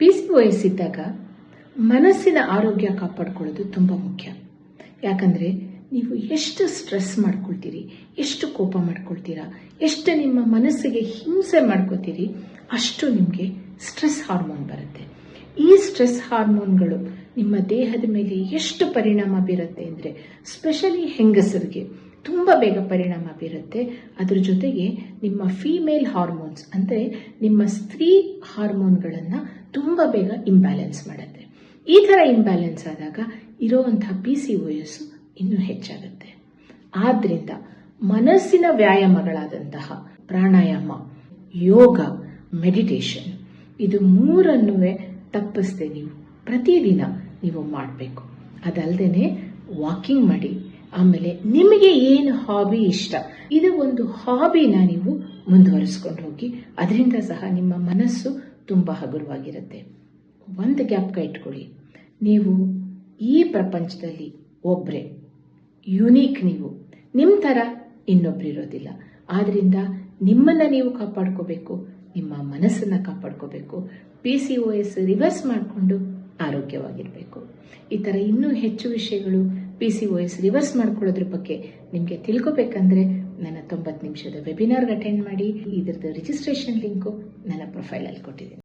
P C ಒ ಇದ್ದಾಗ ಮನಸ್ಸಿನ ಆರೋಗ್ಯ ಕಾಪಾಡ್ಕೊಳ್ಳೋದು ತುಂಬ ಮುಖ್ಯ. ಯಾಕಂದರೆ ನೀವು ಎಷ್ಟು ಸ್ಟ್ರೆಸ್ ಮಾಡ್ಕೊಳ್ತೀರಿ, ಎಷ್ಟು ಕೋಪ ಮಾಡ್ಕೊಳ್ತೀರಾ, ಎಷ್ಟು ನಿಮ್ಮ ಮನಸ್ಸಿಗೆ ಹಿಂಸೆ ಮಾಡ್ಕೋತೀರಿ, ಅಷ್ಟು ನಿಮಗೆ ಸ್ಟ್ರೆಸ್ ಹಾರ್ಮೋನ್ ಬರುತ್ತೆ. ಈ ಸ್ಟ್ರೆಸ್ ಹಾರ್ಮೋನ್ಗಳು ನಿಮ್ಮ ದೇಹದ ಮೇಲೆ ಎಷ್ಟು ಪರಿಣಾಮ ಬೀರುತ್ತೆ ಅಂದರೆ, ಸ್ಪೆಷಲಿ ಹೆಂಗಸರಿಗೆ ತುಂಬ ಬೇಗ ಪರಿಣಾಮ ಬೀರುತ್ತೆ. ಅದರ ಜೊತೆಗೆ ನಿಮ್ಮ ಫೀಮೇಲ್ ಹಾರ್ಮೋನ್ಸ್ ಅಂದರೆ ನಿಮ್ಮ ಸ್ತ್ರೀ ಹಾರ್ಮೋನ್ಗಳನ್ನು ತುಂಬ ಬೇಗ ಇಂಬ್ಯಾಲೆನ್ಸ್ ಮಾಡುತ್ತೆ. ಈ ಥರ ಇಂಬ್ಯಾಲೆನ್ಸ್ ಆದಾಗ ಇರೋವಂಥ ಪಿ ಸಿ ಒ ಇನ್ನೂ ಹೆಚ್ಚಾಗುತ್ತೆ. ಆದ್ದರಿಂದ ಮನಸ್ಸಿನ ವ್ಯಾಯಾಮಗಳಾದಂತಹ ಪ್ರಾಣಾಯಾಮ, ಯೋಗ ಮೆಡಿಟೇಷನ್ ಇದು ಮೂರನ್ನೂ ತಪ್ಪಿಸದೆ ನೀವು ಪ್ರತಿದಿನ ನೀವು ಮಾಡಬೇಕು. ಅದಲ್ಲದೆ ವಾಕಿಂಗ್ ಮಾಡಿ, ಆಮೇಲೆ ನಿಮಗೆ ಏನು ಹಾಬಿ ಇಷ್ಟ, ಇದು ಒಂದು ಹಾಬಿನ ನೀವು ಮುಂದುವರಿಸ್ಕೊಂಡು ಹೋಗಿ, ಅದರಿಂದ ಸಹ ನಿಮ್ಮ ಮನಸ್ಸು ತುಂಬ ಹಗುರವಾಗಿರುತ್ತೆ. ಒಂದು ಜ್ಞಾಪಕ ಇಟ್ಕೊಳ್ಳಿ. ನೀವು ಈ ಪ್ರಪಂಚದಲ್ಲಿ ಒಬ್ಬರೇ ಯುನೀಕ್ ನೀವು. ನಿಮ್ಮ ಥರ ಇನ್ನೊಬ್ರು ಇರೋದಿಲ್ಲ. ಆದ್ದರಿಂದ ನಿಮ್ಮನ್ನು ನೀವು ಕಾಪಾಡ್ಕೋಬೇಕು, ನಿಮ್ಮ ಮನಸ್ಸನ್ನು ಕಾಪಾಡ್ಕೋಬೇಕು P C O S reverse ಮಾಡಿಕೊಂಡು ಆರೋಗ್ಯವಾಗಿರಬೇಕು. ಈ ಥರ ಇನ್ನೂ ಹೆಚ್ಚು ವಿಷಯಗಳು P C O S reverse ಮಾಡ್ಕೊಳ್ಳೋದ್ರ ಬಗ್ಗೆ ನಿಮಗೆ ತಿಳ್ಕೊಬೇಕಂದ್ರೆ ನನ್ನ ತೊಂಬತ್ತು ನಿಮಿಷದ ವೆಬಿನಾರ್ಗೆ ಅಟೆಂಡ್ ಮಾಡಿ. ಇದ್ರದ್ದು ರಿಜಿಸ್ಟ್ರೇಷನ್ ಲಿಂಕು ನನ್ನ ಪ್ರೊಫೈಲಲ್ಲಿ ಕೊಟ್ಟಿದ್ದೀನಿ.